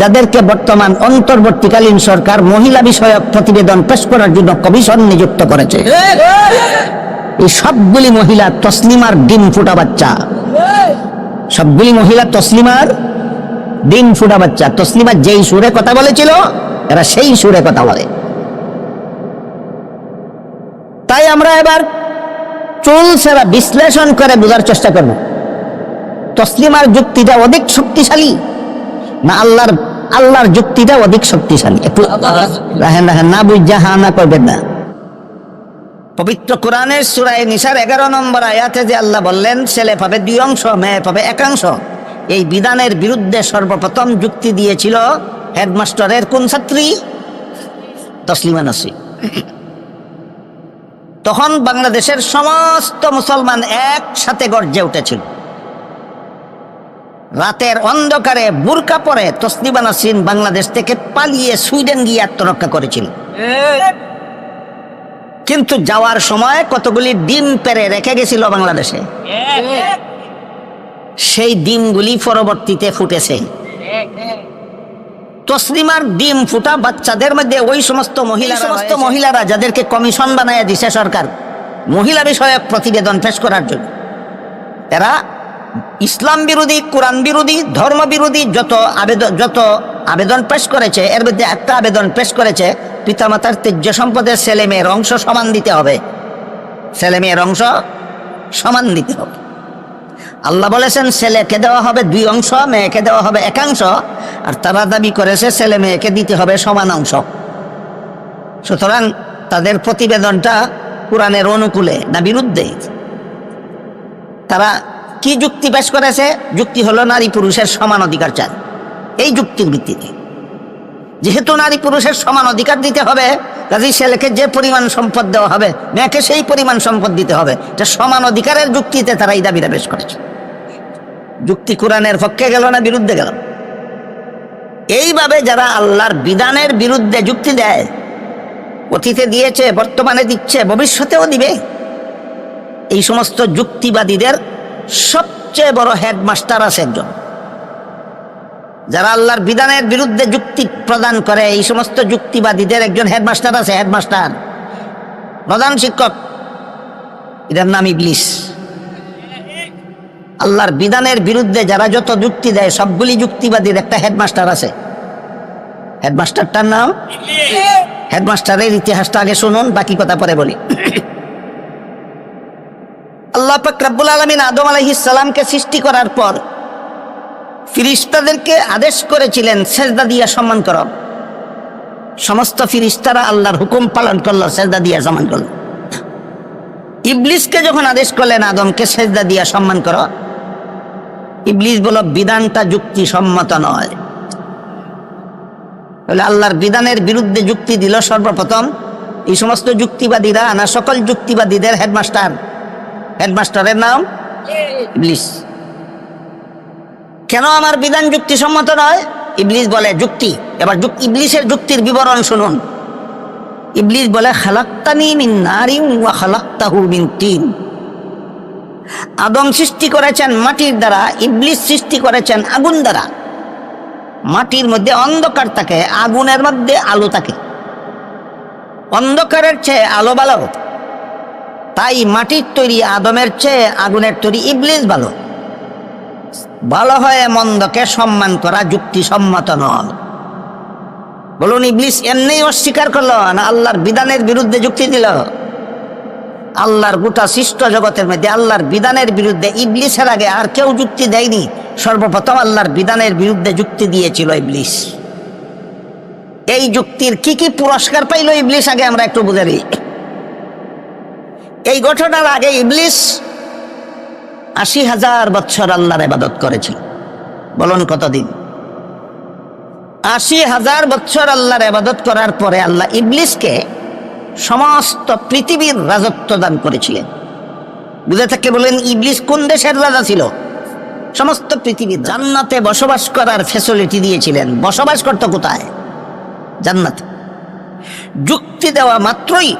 যাদেরকে বর্তমান অন্তর্বর্তীকালীন সরকার মহিলা বিষয়ক প্রতিবেদন পেশ করার জন্য কমিশন নিযুক্ত করেছে। এই সবগুলি মহিলা তসলিমার ডিম ফুটা বাচ্চা। সবগুলি মহিলা তসলিমার ডিম ফুটা বাচ্চা। তসলিমা যেই সুরে কথা বলেছিল, এরা সেই সুরে কথা বলে। তাই আমরা এবার চুল সেরা বিশ্লেষণ করে বোঝার চেষ্টা করব। তসলিমার যুক্তিটা অধিক শক্তিশালী। না আল্লাহর আল্লাহর যুক্তিটা অধিক শক্তিশালী। একটু রাহেন না বুঝা, হা, না করবেন না। পবিত্র কোরআনের সুরায় নিসার এগারো নম্বর আয়াতে যে আল্লাহ বললেন, ছেলে পাবে দুই অংশ, মেয়ে পাবে একাংশ এই বিধানের বিরুদ্ধে সর্বপ্রথম যুক্তি দিয়েছিল হেডমাস্টারের কোন ছাত্রী? তসলিমা নসি। তখন বাংলাদেশের সমস্ত মুসলমান একসাথে গর্জে উঠেছিল। রাতের অন্ধকারে বুরকা পরে তসলিমা নাসরিন বাংলাদেশ থেকে পালিয়ে সুইডেন গিয়ে আত্মরক্ষা করেছিল। কিন্তু যাওয়ার সময় কতগুলি ডিম পেরে রেখে গেছিল বাংলাদেশে। সেই ডিমগুলি পরবর্তীতে ফুটেছে। তসলিমার ডিম ফুটা বাচ্চাদের মধ্যে ওই সমস্ত মহিলা সমস্ত মহিলারা যাদেরকে কমিশন বানায় দিছে সরকার। মহিলা বিষয়ক প্রতিবেদন পেশ করার জন্য। এরা ইসলাম বিরোধী, কোরআন বিরোধী, ধর্ম বিরোধী যত আবেদন যত আবেদন পেশ করেছে, এর মধ্যে একটা আবেদন পেশ করেছে, পিতামাতার তেজ্য সম্পদের ছেলে মেয়ের অংশ সমান দিতে হবে। ছেলে মেয়ের অংশ সমান দিতে হবে। আল্লাহ বলেছেন, ছেলেকে দেওয়া হবে দুই অংশ, মেয়েকে দেওয়া হবে একাংশ, আর তারা দাবি করেছে, ছেলে মেয়েকে দিতে হবে সমান অংশ। সুতরাং তাদের প্রতিবেদনটা কোরআনের অনুকূলে না বিরুদ্ধে। তারা কি যুক্তি পেশ করেছে? যুক্তি হলো নারী পুরুষের সমান অধিকার চান এই যুক্তির ভিত্তিতে। যেহেতু নারী পুরুষের সমান অধিকার দিতে হবে কাজী ছেলেকে যে পরিমাণ সম্পদ দেওয়া হবে, মেয়েকে সেই পরিমাণ সম্পদ দিতে হবে। এটা সমান অধিকারের যুক্তিতে তারা এই দাবিটা পেশ করেছে। যুক্তি কোরআনের পক্ষে গেল না বিরুদ্ধে গেল? এইভাবে যারা আল্লাহর বিধানের বিরুদ্ধে যুক্তি দেয়, অতীতে দিয়েছে, বর্তমানে দিচ্ছে, ভবিষ্যতেও দিবে, এই সমস্ত যুক্তিবাদীদের সবচেয়ে বড় হেডমাস্টার আছে একজন। যারা আল্লাহর বিধানের বিরুদ্ধে যুক্তি প্রদান করে এই সমস্ত যুক্তিবাদীদের একজন হেডমাস্টার আছে হেডমাস্টার। প্রধান শিক্ষক এটার নাম ইবলিস। আল্লাহর বিধানের বিরুদ্ধে যারা যত যুক্তি দেয় সবগুলি যুক্তিবাদীর একটা হেডমাস্টার আছে। হেডমাস্টারটার নাম? হেডমাস্টারের ইতিহাসটা আগে শুনুন বাকি কথা পরে বলি। আল্লাহ পাক রাব্বুল আলমিন আদম সালামকে সৃষ্টি করার পর ফিরিস্তাদেরকে আদেশ করেছিলেন, সেজদা দিয়া সম্মান কর। সমস্ত ফিরিস্তারা আল্লাহর হুকুম পালন করল, সেজদা দিয়া সম্মান করল। ইবলিসকে যখন আদেশ করলেন আদমকে সেজদা দিয়া সম্মান কর, ইবলিস বলো বিধানটা যুক্তি সম্মত নয়। বলে, আল্লাহর বিধানের বিরুদ্ধে যুক্তি দিল সর্বপ্রথম। এই সমস্ত যুক্তিবাদীরা না, সকল যুক্তিবাদীদের হেডমাস্টার হেডমাস্টারের নাম? ইবলিস। কেন আমার বিধান যুক্তিসম্মত নয়? ইবলিস বলে যুক্তি। এবার ইবলিসের যুক্তির বিবরণ শুনুন। ইবলিস বলে খালাক্তানি মিন নারি ওয়া খালাক্তাহু মিন তিন। আদম সৃষ্টি করেছেন মাটির দ্বারা, ইবলিস সৃষ্টি করেছেন আগুন দ্বারা। মাটির মধ্যে অন্ধকার থাকে, আগুনের মধ্যে আলো থাকে। অন্ধকারের চেয়ে আলো ভালো। তাই মাটির তৈরি আদমের চেয়ে আগুনের তৈরি ইবলিস ভালো। ভালো হয়ে মন্দকে সম্মান করা যুক্তিসম্মত নয়। বলুন, ইবলিস এমনি অস্বীকার করল না আল্লাহর বিধানের বিরুদ্ধে যুক্তি দিল? আল্লাহর গোটা সৃষ্ট জগতের মধ্যে আল্লাহর বিধানের বিরুদ্ধে ইবলিসের আগে আর কেউ যুক্তি দেয়নি। সর্বপ্রথম আল্লাহর বিধানের বিরুদ্ধে যুক্তি দিয়েছিল ইবলিস। এই যুক্তির কি কি পুরস্কার পাইল ইবলিস আগে আমরা একটু বুঝে এই ঘটনার আগে ইবলিস আশি হাজার বছর আল্লাহর ইবাদত করেছিল। বলুন কতদিন? আশি হাজার বছর আল্লাহর ইবাদত করার পরে আল্লাহ ইবলিসকে সমস্ত পৃথিবীর রাজত্ব দান করেছিলেন। বুঝে থাকে বলেন ইবলিস কোন দেশের রাজা ছিল? সমস্ত পৃথিবীর জান্নাতে বসবাস করার ফেসিলিটি দিয়েছিলেন। বসবাস করতো কোথায়? জান্নাতে। যুক্তি দেওয়া মাত্রই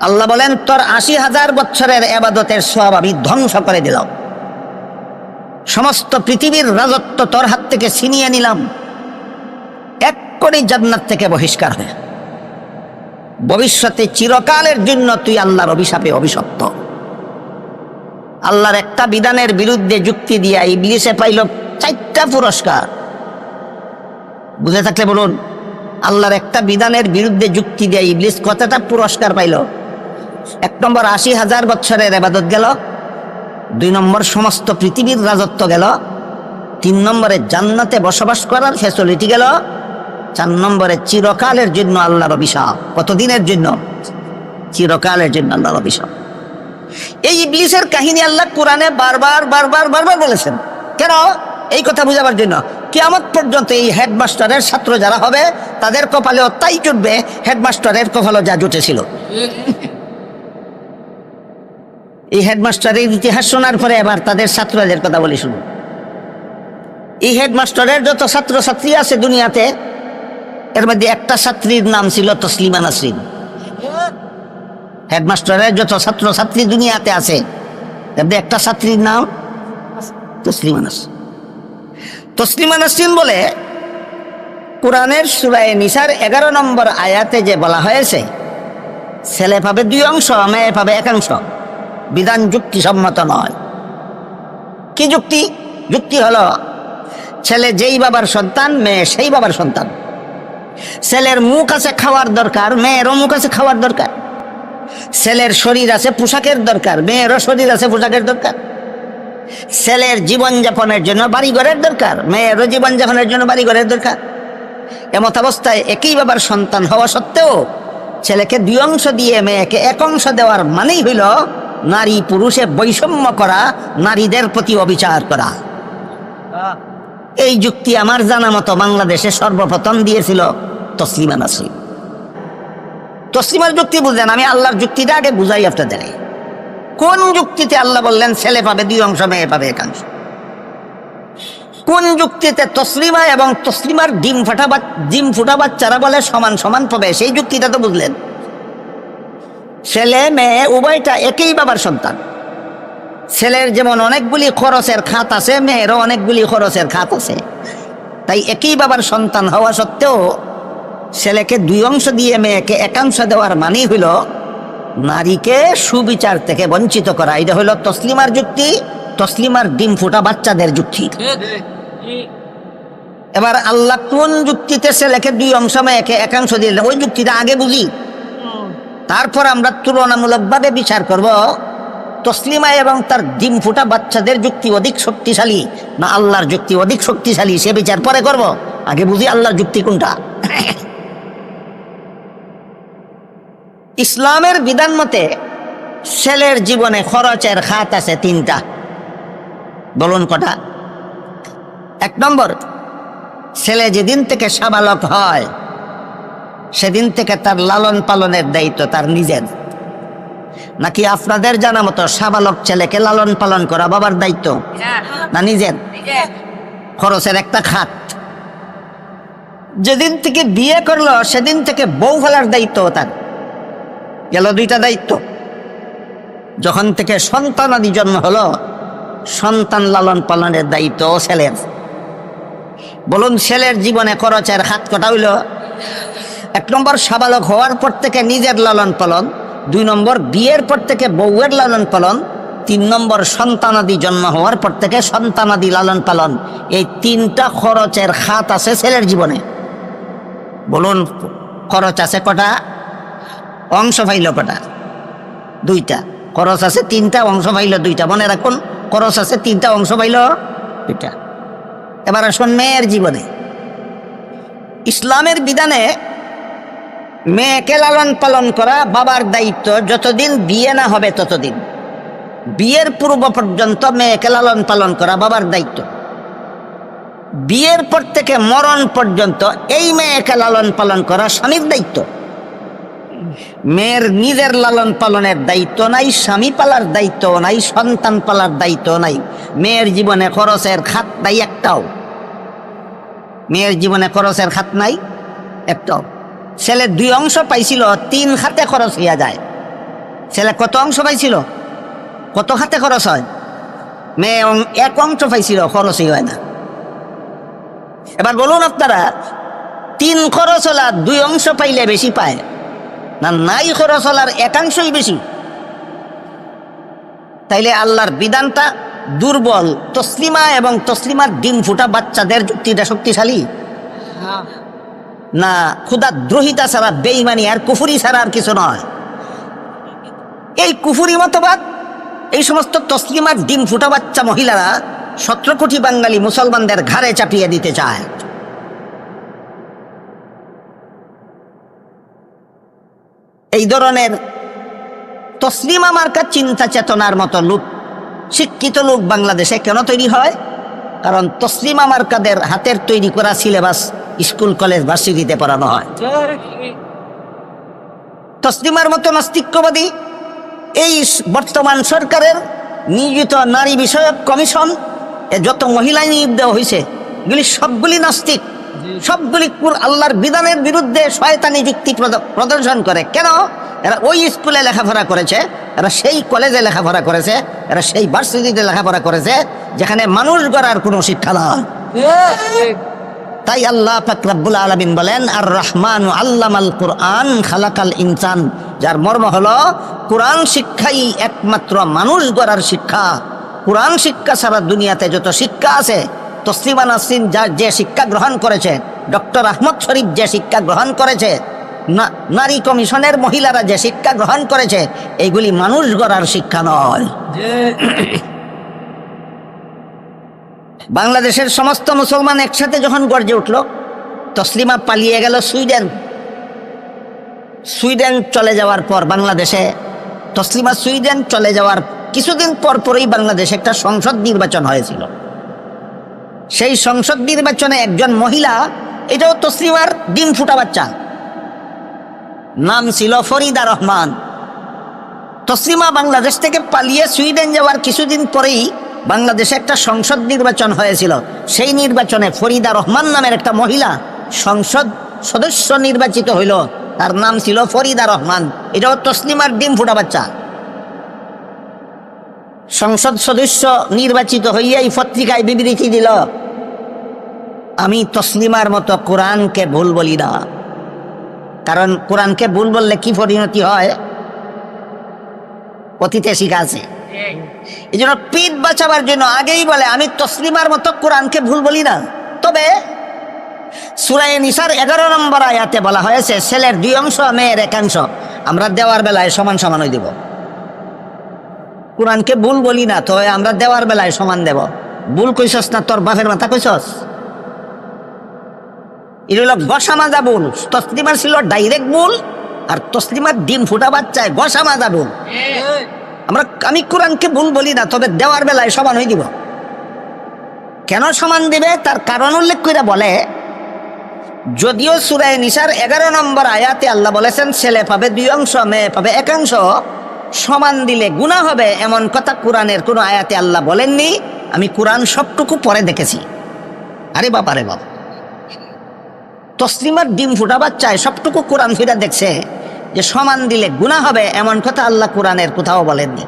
আল্লাহ বলেন, তোর আশি হাজার বছরের এবাদতের সব আমি ধ্বংস করে দিলাম। সমস্ত পৃথিবীর রাজত্ব তোর হাত থেকে ছিনিয়ে নিলাম। এখনই জান্নাত থেকে বহিষ্কার হয়ে ভবিষ্যতে চিরকালের জন্য তুই আল্লাহর অভিশাপে অভিশপ্ত। আল্লাহর একটা বিধানের বিরুদ্ধে যুক্তি দিয়া ইবলিসে পাইল চারটা পুরস্কার। বুঝে থাকলে বলুন, আল্লাহর একটা বিধানের বিরুদ্ধে যুক্তি দিয়া ইবলিস কতটা পুরস্কার পাইল? এক নম্বর আশি হাজার বছরের এবাদত গেল। দুই নম্বর সমস্ত পৃথিবীর রাজত্ব গেল। তিন নম্বরে জান্নাতে বসবাস করার ফ্যাসিলিটি গেল। চার নম্বরে চিরকালের জন্য আল্লাহর অভিশাপ। কতদিনের জন্য? চিরকালের জন্য আল্লাহর অভিশাপ। এই ইবলিসের কাহিনী আল্লাহ কোরআনে বারবার বারবার বারবার বলেছেন। কেন? এই কথা বুঝাবার জন্য। কিয়ামত পর্যন্ত এই হেডমাস্টারের ছাত্র যারা হবে, তাদের কপালেও তাই জুটবে, হেডমাস্টারের কপালও যা জুটেছিল। এই হেডমাস্টারের ইতিহাস শোনার পরে এবার তাদের ছাত্রদের কথা বলি শুনুন। এই হেডমাস্টারের যত ছাত্র ছাত্রী আছে দুনিয়াতে, এর মধ্যে একটা ছাত্রীর নাম ছিল তসলিমা নাসরিন। হেডমাস্টারের যত ছাত্র ছাত্রী দুনিয়াতে আছে, এর একটা ছাত্রীর নাম তসলিমা নাসরিন। তসলিমা নাসরিন বলে, কোরআনের সুরায় নিসার এগারো নম্বর আয়াতে যে বলা হয়েছে, ছেলে পাবে দুই অংশ, মেয়ে পাবে একাংশ বিধান যুক্তিসম্মত নয়। কি যুক্তি? যুক্তি হলো, ছেলে যেই বাবার সন্তান, মেয়ে সেই বাবার সন্তান। ছেলের মুখ আছে খাওয়ার দরকার, মেয়েরও মুখ আছে খাওয়ার দরকার। ছেলের শরীর আছে পোশাকের দরকার, মেয়েরও শরীর আছে পোশাকের দরকার। ছেলের জীবনযাপনের জন্য বাড়িঘরের দরকার, মেয়েরও জীবনযাপনের জন্য বাড়িঘরের দরকার। এমত অবস্থায় একই বাবার সন্তান হওয়া সত্ত্বেও ছেলেকে দুই অংশ দিয়ে, মেয়েকে এক অংশ দেওয়ার মানেই হইল নারী পুরুষে বৈষম্য করা, নারীদের প্রতি অবিচার করা। এই যুক্তি আমার জানা মতো বাংলাদেশে সর্বপ্রথম দিয়েছিল তসলিমা নাসরিন। তসলিমার যুক্তি বুঝলেন আমি আল্লাহর যুক্তিটা আগে বুঝাই আপনাদের। কোন যুক্তিতে আল্লাহ বললেন, ছেলে পাবে, দুই অংশ, মেয়ে পাবে একাংশ কোন যুক্তিতে তসলিমা এবং তসলিমার ডিম ফাটা ডিম ফুটা বাচ্চারা বলে সমান সমান পাবে সেই যুক্তিটা তো বুঝলেন। ছেলে, মেয়ে, উভয়টা একই বাবার সন্তান। ছেলের যেমন অনেকগুলি খরচের খাত আছে, মেয়েরও অনেকগুলি খরচের খাত আছে। তাই একই বাবার সন্তান হওয়া সত্ত্বেও ছেলেকে দুই অংশ দিয়ে মেয়েকে একাংশ দেওয়ার মানেই হইল নারীকে সুবিচার থেকে বঞ্চিত করা। এটা হইল তসলিমার যুক্তি, তসলিমার ডিম ফুটা বাচ্চাদের যুক্তি। এবার আল্লাহ কোন যুক্তিতে ছেলেকে দুই অংশ মেয়েকে একাংশ দিলেন? ওই যুক্তিটা আগে বুঝি। তারপর আমরা তুলনামূলকভাবে বিচার করব, তসলিমা এবং তার ডিম ফুটা বাচ্চাদের যুক্তি অধিক শক্তিশালী না আল্লাহর যুক্তি অধিক শক্তিশালী, সে বিচার পরে করব। আগে বুঝি আল্লাহর যুক্তি কোনটা। ইসলামের বিধান মতে ছেলের জীবনে খরচের খাত আছে তিনটা। বলুন কটা? এক নম্বর, ছেলে যেদিন থেকে সাবালক হয় সেদিন থেকে তার লালন পালনের দায়িত্ব তার নিজের। নাকি আপনাদের জানা মতো সাবালক ছেলেকে লালন পালন করা বাবার দায়িত্ব? না নিজের? খরচের একটা খাত। যেদিন থেকে বিয়ে করল, সেদিন থেকে বউ ফেলার দায়িত্ব তার। গেল দুইটা দায়িত্ব। যখন থেকে সন্তান আদি জন্ম হলো, সন্তান লালন পালনের দায়িত্ব ছেলের। বলুন, ছেলের জীবনে খরচের হাত কটা হইল এক নম্বর সাবালক হওয়ার পর থেকে নিজের লালন পালন, দুই নম্বর বিয়ের পর থেকে বউয়ের লালন পালন, তিন নম্বর সন্তানাদি জন্ম হওয়ার পর থেকে সন্তানাদি লালন পালন। এই তিনটা খরচের খাত আছে ছেলের জীবনে। বলুন, খরচ আছে কটা? অংশ পাইল কটা? দুইটা। খরচ আছে তিনটা, অংশ পাইল দুইটা। মনে রাখুন, খরচ আছে তিনটা, অংশ পাইল দুইটা। এবার আসুন মেয়ের জীবনে। ইসলামের বিধানে মেয়েকে লালন পালন করা বাবার দায়িত্ব, যতদিন বিয়ে না হবে ততদিন। বিয়ের পূর্ব পর্যন্ত মেয়েকে লালন পালন করা বাবার দায়িত্ব। বিয়ের পর থেকে মরণ পর্যন্ত এই মেয়েকে লালন পালন করা স্বামীর দায়িত্ব। মেয়ের নিজের লালন পালনের দায়িত্ব নাই, স্বামী পালার দায়িত্ব নাই, সন্তান পালার দায়িত্ব নাই। মেয়ের জীবনে খরচের খাত নাই একটাও। মেয়ের জীবনে খরচের খাত নাই, একটাও। ছেলে দুই অংশ পাইছিল, তিন খাতে খরচ হইয়া যায়। ছেলে কত অংশ পাইছিল? কত খাতে খরচ হয়? মেয়ে এক অংশ পাইছিল, খরচই হয় না। এবার বলুন আপনারা, তিন খরচলা দুই অংশ পাইলে বেশি পায়? না নাই খরচলার একাংশই বেশি? তাইলে আল্লাহর বিধানটা দুর্বল, তসলিমা এবং তসলিমার ডিম ফুটা বাচ্চাদের যুক্তিটা শক্তিশালী? না ক্ষুদা দ্রোহিতা ছাড়া বেইমানি আর কুফুরি ছাড়া আর কিছু নয়। এই কুফুরি মতবাদ, এই সমস্ত তসলিমার ডিম ফুটা বাচ্চা মহিলারা সতেরো কোটি বাঙালি মুসলমানদের ঘাড়ে চাপিয়ে দিতে চায়। এই ধরনের তসলিমা মার্কার চিন্তা চেতনার মতো লোক, শিক্ষিত লোক বাংলাদেশে কেন তৈরি হয়? কারণ তসলিমা মার্কাদের হাতের তৈরি করা সিলেবাস স্কুল কলেজ ভার্সিটিতে পড়ানো হয়। তসলিমার মতো নাস্তিক্যবাদী এই বর্তমান সরকারের নিয়োজিত নারী বিষয়ক কমিশন এ যত মহিলা নিয়োগ দেওয়া হয়েছে এগুলি সবগুলি নাস্তিক। সবগুলি আল্লাহর বিধানের বিরুদ্ধে শয়তানি যুক্তি প্রদর্শন করে। কেন? এরা ওই স্কুলে লেখাপড়া করেছে, এরা সেই কলেজে লেখাপড়া করেছে, এরা সেই ভার্সিটিতে লেখাপড়া করেছে, যেখানে মানুষ গড়ার কোনো শিক্ষা নয় তাই আল্লাহ ফাকরাবুল আলমিন বলেন আর রহমান আল্লামাল কোরআন খালাকাল ইনসান যার মর্ম হলো, কোরআন শিক্ষাই একমাত্র মানুষ গড়ার শিক্ষা। কোরআন শিক্ষা ছাড়া দুনিয়াতে যত শিক্ষা আছে, তসলিমা নাসিন যা, যে শিক্ষা গ্রহণ করেছে, ডক্টর আহমদ শরীফ যে শিক্ষা গ্রহণ করেছে না- নারী কমিশনের মহিলারা যে শিক্ষা গ্রহণ করেছে এইগুলি মানুষ গড়ার শিক্ষা নয়। বাংলাদেশের সমস্ত মুসলমান একসাথে যখন গর্জে উঠল, তসলিমা পালিয়ে গেল সুইডেন। সুইডেন চলে যাওয়ার পর বাংলাদেশে, তসলিমা সুইডেন চলে যাওয়ার কিছুদিন পর পরেই বাংলাদেশে একটা সংসদ নির্বাচন হয়েছিল। সেই সংসদ নির্বাচনে একজন মহিলা, এটাও তসলিমার ডিম ফুটা বাচ্চা। নাম ছিল ফরিদা রহমান। তসলিমা বাংলাদেশ থেকে পালিয়ে সুইডেন যাওয়ার কিছুদিন পরেই বাংলাদেশে একটা সংসদ নির্বাচন হয়েছিল। সেই নির্বাচনে ফরিদা রহমান নামের একটা মহিলা সংসদ সদস্য নির্বাচিত হইল। তার নাম ছিল ফরিদা রহমান। এটাও তসলিমার ডিম ফুটা বাচ্চা। সংসদ সদস্য নির্বাচিত হইয়াই পত্রিকায় বিবৃতি দিল, আমি তসলিমার মতো কোরআনকে ভুল বলি না। কারণ কোরআনকে ভুল বললে কি পরিণতি হয়? অতীতে শিখা আছে। এই জন্য পিঠ বাঁচাবার জন্য আগেই বলে, আমি তসলিমার মতো কোরআনকে ভুল বলি না। তবে সুরায় নিসার এগারো নম্বর আয়াতে বলা হয়েছে, ছেলের দুই অংশ, মেয়ের একাংশ আমরা দেওয়ার বেলায় সমান সমান হয়ে দেব। কোরআনকে ভুল বলি না তো আমরা দেওয়ার বেলায় সমান দেব। ভুল কইছস না, তোর বাপের মাথা কইছস এটা গসা মাজা ভুল তসলিমার ছিল ডাইরেক্ট ভুল আর তসলিমার ডিম ফুটা বাচ্চায় গসা মাজা ভুল আমরা, আমি কোরআনকে ভুল বলি না, তবে দেওয়ার বেলায় সমান হয়ে দিব। কেন সমান দিবে? তার কারণ উল্লেখ করে বলে, যদিও সুরায় নিসার এগারো নম্বর আয়াতে আল্লাহ বলেছেন, ছেলে পাবে দুই অংশ, মেয়ে পাবে একাংশ সমান দিলে গুণা হবে, এমন কথা কোরআনের কোনো আয়াতে আল্লাহ বলেননি। আমি কোরআন সবটুকু পরে দেখেছি। আরে বাবা রে বাবা। তসলিমার ডিম ফুটা বাচ্চায় সবটুকু কোরআন ফিরা দেখছে। যে সমান দিলে গুণা হবে, এমন কথা আল্লাহ কোরআনের কোথাও বলেননি।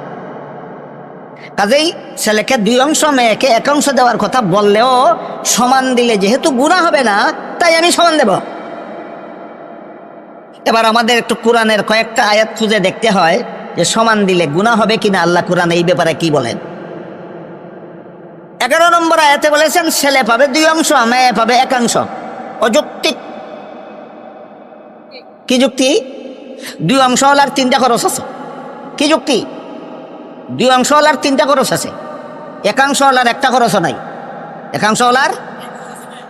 কাজেই ছেলেকে দুই অংশ, মেয়েকে এক অংশ দেওয়ার কথা বললেও সমান দিলে যেহেতু গুণা হবে না, তাই আমি সমান দেব। এবার আমাদের একটু কোরআনের কয়েকটা আয়াত খুঁজে দেখতে হয়, যে সমান দিলে গুণা হবে কিনা, আল্লাহ কোরআন এই ব্যাপারে কি বলেন। এগারো নম্বর আয়াতে বলেছেন, ছেলে পাবে দুই অংশ, মেয়ে পাবে একাংশ অযৌক্তিক। কি যুক্তি? দুই অংশ হল আর তিনটা খরচ আছে। কি যুক্তি? দুই অংশ হল আর তিনটা খরচ আছে। একাংশ হল আর একটা খরচও নাই। একাংশ হল আর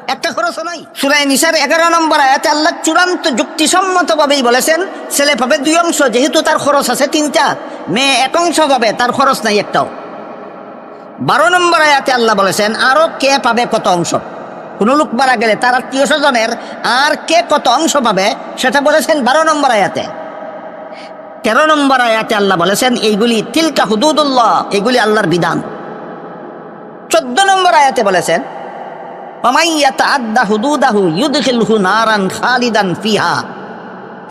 একটা খরচ নাই। সুরাই নিসার এগারো নম্বর আয়াতে আল্লাহ চূড়ান্ত যুক্তিসম্মত ভাবেই বলেছেন, ছেলে পাবে দুই অংশ, যেহেতু তার খরচ আছে তিনটা, মেয়ে এক অংশ পাবে তার খরচ নাই একটাও। বারো নম্বর আয়াতে আল্লাহ বলেছেন, আরও কে পাবে কত অংশ? কোনো লোক মারা গেলে তার আত্মীয় স্বজনের আর কে কত অংশ পাবে, সেটা বলেছেন বারো নম্বর আয়াতে। তেরো নম্বর আয়াতে আল্লাহ বলেছেন, এইগুলি তিলকা হুদুদুল্লাহ, এগুলি আল্লাহর বিধান। চোদ্দ নম্বর আয়াতে বলেছেন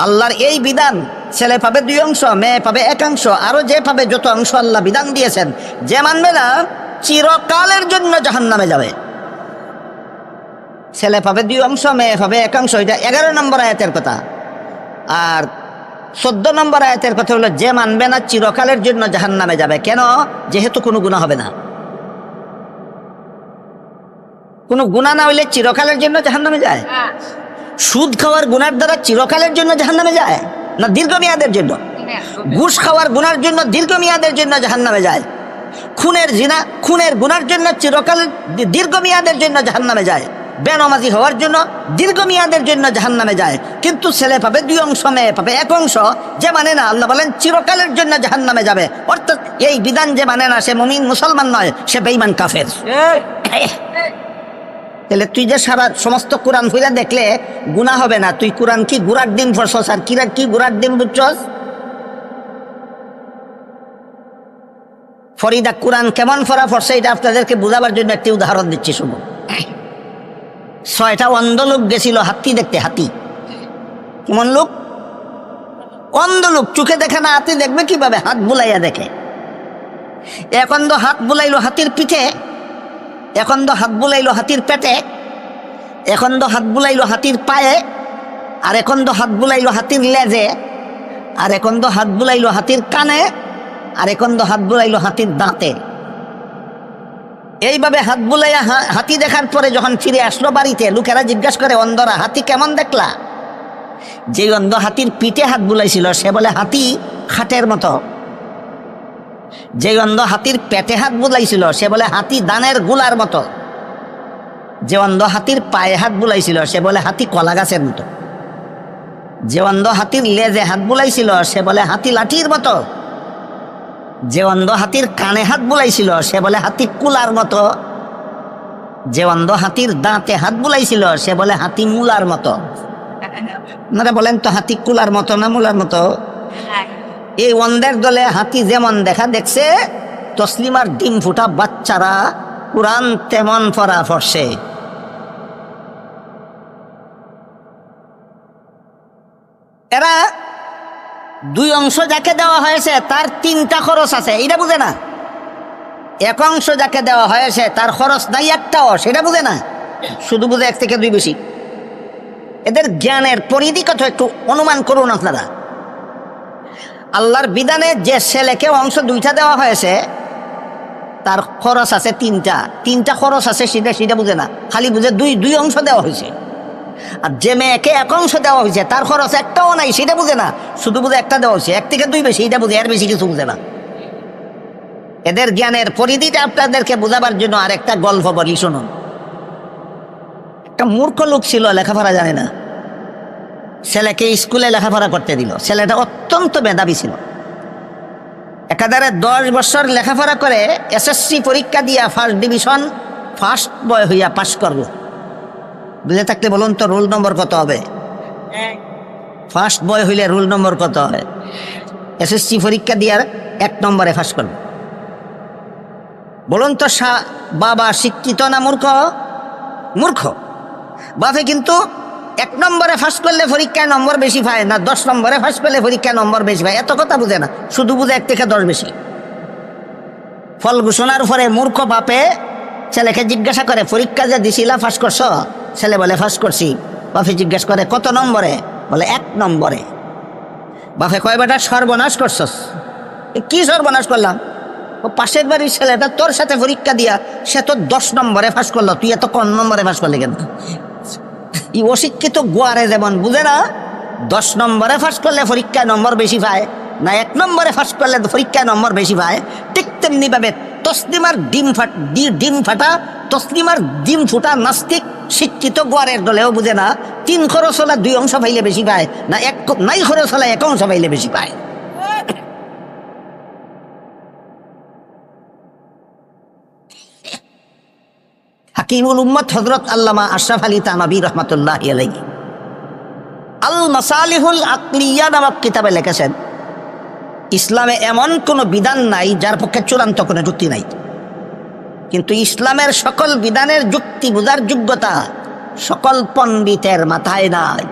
আল্লাহর এই বিধান, ছেলে পাবে দুই অংশ, মেয়ে পাবে একাংশ আরও যে পাবে যত অংশ আল্লাহ বিধান দিয়েছেন, যে মানবে না, চিরকালের জন্য জাহান নামে যাবে। ছেলে পাবে দুই অংশ, মেয়ে পাবে এক অংশ, এটা এগারো নম্বর আয়াতের কথা। আর চোদ্দ নম্বর আয়াতের কথা হলো, যে মানবে না চিরকালের জন্য জাহান নামে যাবে। কেন? যেহেতু কোনো গুণা হবে না। কোনো গুণা না হইলে চিরকালের জন্য জাহান নামে যায়? সুদ খাওয়ার গুণার দ্বারা চিরকালের জন্য জাহান নামে যায়? না দীর্ঘমেয়াদের জন্য? ঘুষ খাওয়ার গুনার জন্য দীর্ঘমেয়াদের জন্য জাহান নামে যায়? খুনের জিনা, খুনের গুনার জন্য চিরকাল দীর্ঘমেয়াদের জন্য জাহান নামে যায়? বেনমাজি হওয়ার জন্য দীর্ঘমেয়াদের জন্য জাহান নামে যায়। কিন্তু ছেলে পাবে দুই অংশ মেয়ে পাবে এক অংশ। যে মানে না আল্লাহ বলেন চিরকালের জন্য জাহান নামে যাবে। অর্থাৎ এই বিধান যে মানে না সে মমিন মুসলমান নয় সে বেইমান কাফের। তাহলে তুই যে সারা সমস্ত কোরআন ফুইরা দেখলে গুণা হবে না। তুই কোরআন কি গুড়ার ডিম ফরছস? আর কিরা কি গুড়ার ডিম বুঝছস? ফরিদা কোরআন কেমন ফরা ফরছে এটা আপনাদেরকে বোঝাবার জন্য একটি উদাহরণ দিচ্ছি শুনুন। ছয়টা অন্ধ লোক গেছিল, হাতি দেখতে, হাতি। কেমন লোক? অন্ধ লোক, চোখে দেখে না, হাতি দেখবে কীভাবে? হাত বুলাইয়া দেখে। এখন তো হাত বুলাইলো হাতির পিঠে এখন তো হাত বুলাইলো হাতির পেটে এখন তো হাত বুলাইলো হাতির পায়ে, আর এখন তো হাত বুলাইলো হাতির লেজে, আর এখন তো হাত বুলাইলো হাতির কানে, আর এখন তো হাত বুলাইলো হাতির দাঁতে। এইভাবে হাত বুলাইয়া হাতি দেখার পরে যখন ফিরে আসলো বাড়িতে, লোকেরা জিজ্ঞাসা করে, অন্ধরা, হাতি কেমন দেখলা? যে অন্ধ হাতির পিঠে হাত বুলাইছিল, সে বলে, হাতি খাটের মতো। যে অন্ধ হাতির পেটে হাত বুলাইছিল, সে বলে, হাতি দানেরগুলার মতো। যে অন্ধ হাতির পায়ে হাত বুলাইছিল, সে বলে, হাতি কলা গাছের মতো। যে অন্ধ হাতির লেজে হাত বুলাইছিল, সে বলে, হাতি লাঠির মতো। যে অন্ধ হাতির কানে হাত বুলাইছিল সে বলে হাতি কুলার মতো। যে অন্ধ হাতির দাঁতে হাত বুলাইছিল সে বলে হাতি মুলার মতো। আপনারা বলেন তো হাতি কুলার মতো না মুলার মতো? এই অন্ধের দলে হাতি যেমন দেখা দেখছে তসলিমার ডিম ফুটা বাচ্চারা কোরআন তেমন পড়া পড়ছে এরা দুই অংশ যাকে দেওয়া হয়েছে, তার তিনটা খরচ আছে এটা বুঝে না? এক অংশ যাকে দেওয়া হয়েছে, তার খরচ নাই একটাও, সেটা বুঝে না? শুধু বুঝে এক থেকে দুই বেশি। এদের জ্ঞানের পরিধি কত একটু অনুমান করুন আপনারা। আল্লাহর বিধানে যে ছেলেকে অংশ দুইটা দেওয়া হয়েছে, তার খরচ আছে তিনটা। তিনটা খরচ আছে, সেটা সেটা বুঝে না। খালি বুঝে দুই দুই অংশ দেওয়া হয়েছে। আর যে মেয়েকে এক অংশ দেওয়া হয়েছে, তার খরচ একটাও নাই, সেটা বুঝে না। শুধু বুঝে একটা দেওয়া হয়েছে, এক থেকে দুই বেশি, এটা বুঝে, এর বেশি কিছু বুঝে না। এদের জ্ঞানের পরিধিটা আপনাদেরকে বোঝাবার জন্য আর একটা গল্প বলি, শুনুন। একটা মূর্খ লোক ছিল, লেখাপড়া জানে না। ছেলেকে স্কুলে লেখাপড়া করতে দিল। ছেলেটা অত্যন্ত মেধাবী ছিল। একাধারে দশ বছর লেখাপড়া করে, এসএসসি পরীক্ষা দিয়া ফার্স্ট ডিভিশন ফার্স্ট বয় হইয়া পাশ করল। বুঝে থাকলে বলুন তো রোল নম্বর কত হবে? ফার্স্ট বয় হইলে রোল নম্বর কত হবে? এসএসসি পরীক্ষা দিয়ার এক নম্বরে ফার্স্ট করল বলুন তো সা- বাবা শিক্ষিত না মূর্খ? মূর্খ। বাপে কিন্তু এক নম্বরে ফার্স্ট করলে পরীক্ষায় নম্বর বেশি পায় না দশ নম্বরে ফার্স্ট করলে পরীক্ষায় নম্বর বেশি পায়। এত কথা বুঝে না শুধু বুঝে এক থেকে দশ বেশি। ফল ঘোষণার পরে মূর্খ বাপে ছেলেকে জিজ্ঞাসা করে পরীক্ষা যে দিছিলা ফার্স্ট করছ? ছেলে বলে ফার্স্ট করছি। বাপে জিজ্ঞেস করে, কত নম্বরে? বলে, এক নম্বরে। বাপে কয়, বেটা, সর্বনাশ করছস। কি সর্বনাশ করলাম? ও পাশের বাড়ির ছেলেটা তোর সাথে পরীক্ষা দিয়া, সে তো দশ নম্বরে ফাঁস করল, তুই এত কম নম্বরে ফাঁস করলি কেন? ই অশিক্ষিত গোয়ারে যেমন, বুঝে না? দশ নম্বরে ফাঁস করলে পরীক্ষায় নম্বর বেশি পায়, না এক নম্বরে ফাঁস করলে পরীক্ষায় নম্বর বেশি পায়, ঠিক তেমনি ভাবে তসলিমার ডিম ফাট ডিম ফাটা, তসলিমার ডিম ফুটা নাস্তিক, শিক্ষিত গোয়ারের দলেও বুঝে না, তিন খরচ হলে দুই অংশ পাইলে বেশি পায়, না এক নাই খরচ হলে এক অংশ পাইলে বেশি পায়। হাকিমুল উম্মত হজরত আল্লামা আশরাফ আলী তানবী রহমতুল্লাহ আলাই আল মাসালিহুল আকলিয়া নামক কিতাবে লিখেছেন ইসলামে এমন কোনো বিধান নাই যার পক্ষে চূড়ান্ত কোনো যুক্তি নাই। কিন্তু ইসলামের সকল বিধানের যুক্তি বোঝার যোগ্যতা সকল পণ্ডিতের মাথায় নাই।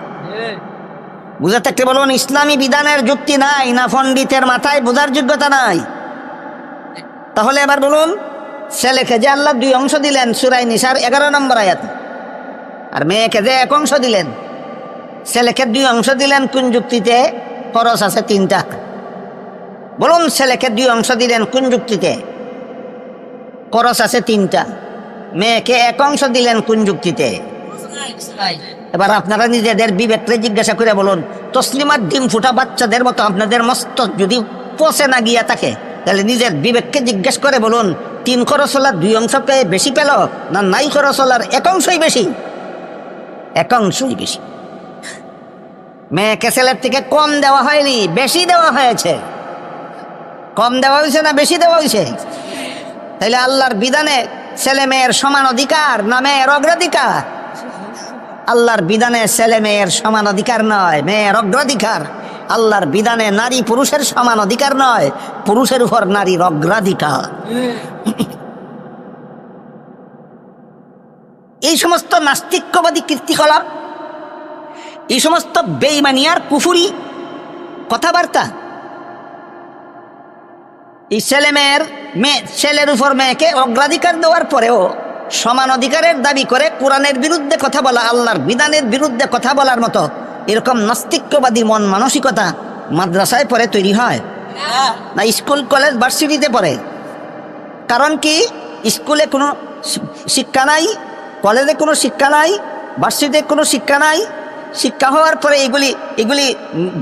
বুঝে থাকতে বলুন, ইসলামী বিধানের যুক্তি নাই না পণ্ডিতের মাথায় বোঝার যোগ্যতা নাই? তাহলে এবার বলুন ছেলেকে যে আল্লাহ দুই অংশ দিলেন সুরাই নিসার এগারো নম্বর আয়াত। আর মেয়েকে যে এক অংশ দিলেন ছেলেকে দুই অংশ দিলেন, কোন যুক্তিতে খরচ আছে তিনটা। বলুন, ছেলেকে দুই অংশ দিলেন কোন যুক্তিতে? খরচ আছে তিনটা। মেয়েকে এক অংশ দিলেন কোন যুক্তিতে? এবার আপনারা নিজেদের বিবেককে জিজ্ঞাসা করে বলুন, তসলিমার ডিম ফুটা বাচ্চাদের মতো আপনাদের মস্ত যদি পচে না গিয়া থাকে, তাহলে নিজের বিবেককে জিজ্ঞেস করে বলুন, তিন খরচ খরচলার দুই অংশ পেয়ে বেশি পেল না নাই খরচ খরচলার এক অংশই বেশি? এক অংশই বেশি। মেয়েকে ছেলের থেকে কম দেওয়া হয়নি, বেশি দেওয়া হয়েছে। কম দেওয়া হয়েছে না বেশি দেওয়া হয়েছে তাইলে আল্লাহর বিধানে ছেলে মেয়ের সমান অধিকার না মেয়ের অগ্রাধিকার? আল্লাহর বিধানে ছেলে মেয়ের সমান অধিকার নয়, মেয়ের অগ্রাধিকার। আল্লাহর বিধানে নারী পুরুষের সমান অধিকার নয়, পুরুষের উপর নারীর অগ্রাধিকার। এই সমস্ত নাস্তিক্যবাদী কীর্তিকলাপ, এই সমস্ত বেইমানিয়ার কুফুরি কথাবার্তা এই ছেলে মেয়ের মেয়ে, ছেলের উপর মেয়েকে অগ্রাধিকার দেওয়ার পরেও সমান অধিকারের দাবি করে কোরআনের বিরুদ্ধে কথা বলা, আল্লাহর বিধানের বিরুদ্ধে কথা বলার মতো এরকম নাস্তিক্যবাদী মন মানসিকতা মাদ্রাসায় পরে তৈরি হয় না স্কুল, কলেজ, ভার্সিটিতে পড়ে কারণ কি? স্কুলে কোনো শিক্ষা নাই, কলেজে কোনো শিক্ষা নাই, ভার্সিটিতে কোনো শিক্ষা নাই শিক্ষা হওয়ার পরে এগুলি এগুলি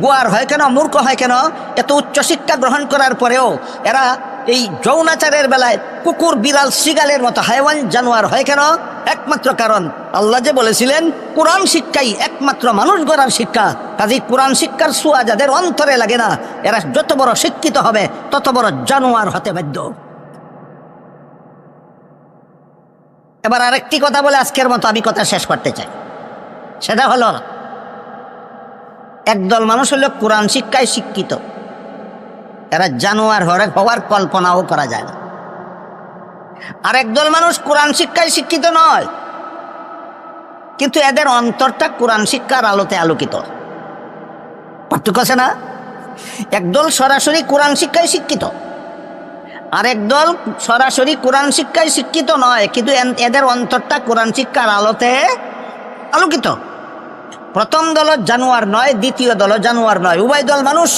গোয়ার হয় কেন, মূর্খ হয় কেন, এত উচ্চ শিক্ষা গ্রহণ করার পরেও এরা এই যৌনাচারের বেলায় কুকুর, বিড়াল, শিগালের মতো হাইওয়ান, জানোয়ার হয় কেন? একমাত্র কারণ আল্লাহ যে বলেছিলেন, কোরআন শিক্ষাই একমাত্র মানুষ গড়ার শিক্ষা। কাজী কোরআন শিক্ষার সুয়া যাদের অন্তরে লাগে না, এরা যত বড় শিক্ষিত হবে, তত বড় জানোয়ার হতে বাধ্য। এবার আরেকটি কথা বলে আজকের মতো আমি কথা শেষ করতে চাই। সেটা হলো একদল মানুষ হলো কোরআন শিক্ষায় শিক্ষিত। এরা জানোয়ার হরে হওয়ার কল্পনাও করা যায় না। আর একদল মানুষ কোরআন শিক্ষায় শিক্ষিত নয়, কিন্তু এদের অন্তরটা কোরআন শিক্ষার আলোতে আলোকিত। পার্থক্য আছে না? একদল সরাসরি কোরআন শিক্ষায় শিক্ষিত আর একদল সরাসরি কোরআন শিক্ষায় শিক্ষিত নয়, কিন্তু এদের অন্তরটা কোরআন শিক্ষার আলোতে আলোকিত। প্রথম দল জানোয়ার নয়, দ্বিতীয় দল জানোয়ার নয়। উভয় দল মানুষ।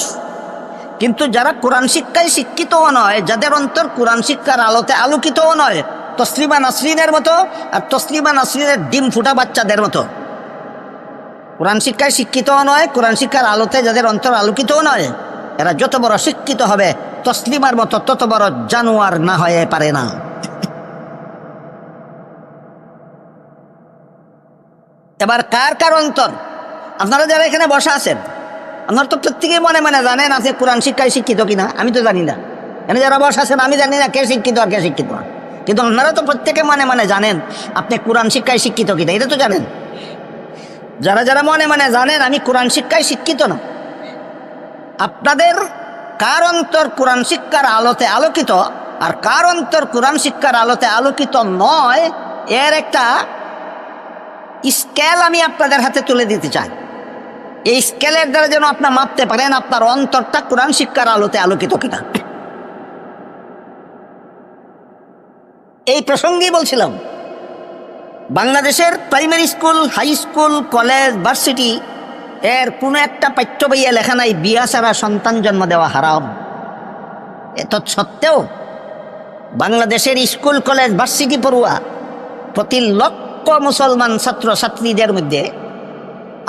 কিন্তু যারা কোরআন শিক্ষায় শিক্ষিতও নয়, যাদের অন্তর কোরআন শিক্ষার আলোতে আলোকিতও নয়, তসলিমা নাসরিনের মতো আর তসলিমা নাসরিনের ডিম ফুটা বাচ্চাদের মতো। কোরআন শিক্ষায় শিক্ষিতও নয়, কোরআন শিক্ষার আলোতে যাদের অন্তর আলোকিতও নয়, এরা যত বড় শিক্ষিত হবে, তসলিমার মতো তত বড় জানোয়ার না হয়ে পারে না। এবার কার কার অন্তর? আপনারা যারা এখানে বসা আছেন, আপনারা তো প্রত্যেকেই মনে মনে জানেন আপনি কোরআন শিক্ষায় শিক্ষিত কিনা? আমি তো জানি না। এখানে যারা বসা আছেন, আমি জানি না কে শিক্ষিত আর কে শিক্ষিত। না কিন্তু আপনারা তো প্রত্যেকে মনে মনে জানেন আপনি কোরআন শিক্ষায় শিক্ষিত কিনা, এটা তো জানেন। যারা যারা মনে মনে জানেন আমি কোরআন শিক্ষায় শিক্ষিত না। আপনাদের কার অন্তর কোরআন শিক্ষার আলোতে আলোকিত আর কার অন্তর কোরআন শিক্ষার আলোতে আলোকিত নয়, এর একটা স্কেল আমি আপনাদের হাতে তুলে দিতে চাই। এই স্কেলের দ্বারা যেন আপনার মাপতে পারেন আপনার অন্তরটা কোরআন শিক্ষার আলোতে আলোকিত কিনা। এই প্রসঙ্গেই বলছিলাম, বাংলাদেশের primary school, high school, college, varsity, এর কোনো একটা পাঠ্য বইয়ে লেখা নাই, বিয়া ছাড়া সন্তান জন্ম দেওয়া হারাম। এত সত্ত্বেও বাংলাদেশের স্কুল, কলেজ, ভার্সিটি পড়ুয়া প্রতি লক্ষ মুসলমান ছাত্র ছাত্রীদের মধ্যে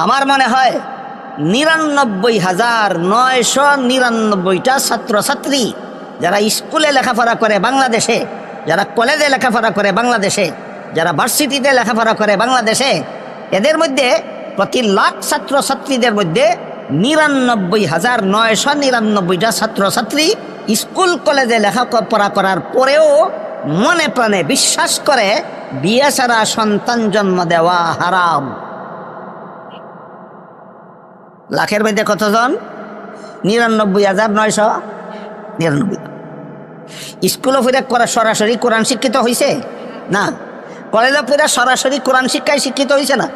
আমার মনে হয় নিরানব্বই হাজার নয়শো নিরানব্বইটা ছাত্রছাত্রী যারা স্কুলে লেখাপড়া করে বাংলাদেশে, যারা কলেজে লেখাপড়া করে বাংলাদেশে, যারা ভার্সিটিতে লেখাপড়া করে বাংলাদেশে, এদের মধ্যে প্রতি লাখ ছাত্রছাত্রীদের মধ্যে নিরানব্বই হাজার নয়শো নিরানব্বইটা ছাত্রছাত্রী স্কুল, কলেজে লেখাপড়া করার পরেও মনে প্রাণে বিশ্বাস করে, বিয়ে ছাড়া সন্তান জন্ম দেওয়া হারাম। লাখের মধ্যে কতজন? নিরানব্বই হাজার নয়শো নিরানব্বই। স্কুলে ফিরে করা সরাসরি কোরআন শিক্ষিত হয়েছে না। কলেজে ফিরে সরাসরি কোরআন শিক্ষায় শিক্ষিত হয়েছে না।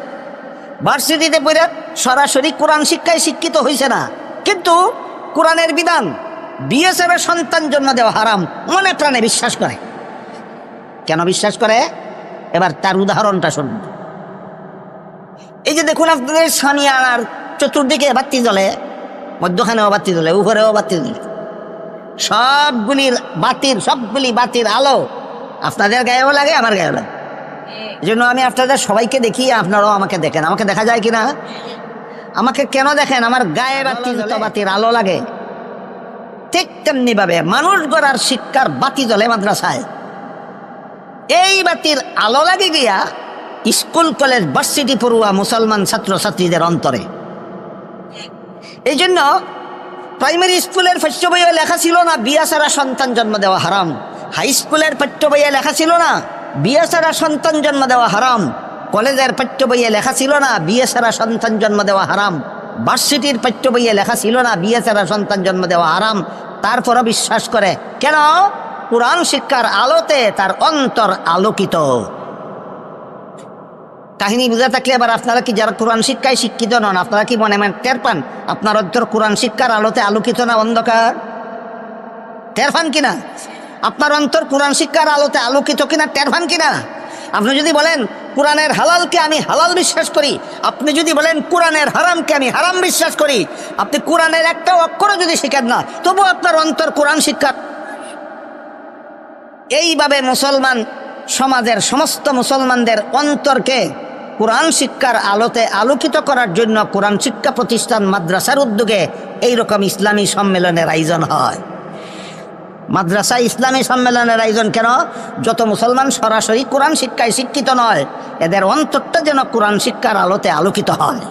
ভার্সিটিতে পড়ে সরাসরি কোরআন শিক্ষায় শিক্ষিত হয়েছে না। কিন্তু কোরআনের বিধান ছাড়া সন্তান জন্ম দেওয়া হারাম, মনে প্রাণে বিশ্বাস করে। কেন বিশ্বাস করে? এবার তার উদাহরণটা শুনুন। এই যে দেখুন আপনাদের সামিয়ানার চতুর্দিকে বাতি জ্বলে মধ্যখানেও বাতি জ্বলে উপরেও বাতি জ্বলে। সবগুলির বাতির সবগুলি বাতির আলো আপনাদের গায়েও লাগে আমার গায়েও লাগে। এই জন্য আমি আপনাদের সবাইকে দেখি আপনারাও আমাকে দেখেন। আমাকে দেখা যায় কিনা? আমাকে কেন দেখেন? আমার গায়ে বাতি বাতির আলো লাগে। ঠিক তেমনি ভাবে মানুষ গড়ার শিক্ষার বাতি জ্বলে মাদ্রাসায়। এই বাতির আলো লাগে গিয়া স্কুল কলেজ ভার্সিটি পড়ুয়া মুসলমান ছাত্র ছাত্রীদের অন্তরে। এই জন্য প্রাইমারি স্কুলের পাঠ্য বইয়ে লেখা ছিল না, বিয়া ছাড়া সন্তান জন্ম দেওয়া হারাম। হাই স্কুলের পাঠ্য বইয়ে লেখা ছিল না, বিয়ে ছাড়া সন্তান জন্ম দেওয়া হারাম। কলেজের পাঠ্য বইয়ে লেখা ছিল না, বিয়ে ছাড়া সন্তান জন্ম দেওয়া হারাম। ভার্সিটির পাঠ্য বইয়ে লেখা ছিল না, বিয়ে ছাড়া সন্তান জন্ম দেওয়া হারাম। তারপরও বিশ্বাস করে, কেন? কোরআন শিক্ষার আলোতে তার অন্তর আলোকিত। কাহিনী বুঝে থাকলে এবার আপনারা কি যারা কোরআন শিক্ষায় শিক্ষিত নন, আপনারা কি মনে মনে টের পান? আপনার অন্তর কোরআন শিক্ষার আলোতে আলোকিত না অন্ধকার? টের পান কিনা? আপনার অন্তর কোরআন শিক্ষার আলোতে আলোকিত কিনা, টের পান কিনা? আপনি যদি বলেন, কোরআনের হালালকে আমি হালাল বিশ্বাস করি, আপনি যদি বলেন, কোরআনের হারামকে আমি হারাম বিশ্বাস করি, আপনি কোরআনের একটা অক্ষরও যদি শিখেন না তবু আপনার অন্তর কোরআন শিক্ষা এইভাবে মুসলমান সমাজের সমস্ত মুসলমানদের অন্তরকে কোরআন শিক্ষার আলোতে আলোকিত করার জন্য কোরআন শিক্ষা প্রতিষ্ঠান মাদ্রাসার উদ্যোগে এইরকম ইসলামী সম্মেলনের আয়োজন হয়। মাদ্রাসা ইসলামী সম্মেলনের আয়োজন কেন? যত মুসলমান সরাসরি কোরআন শিক্ষায় শিক্ষিত নয়, এদের অন্তরটা যেন কোরআন শিক্ষার আলোতে আলোকিত হয়।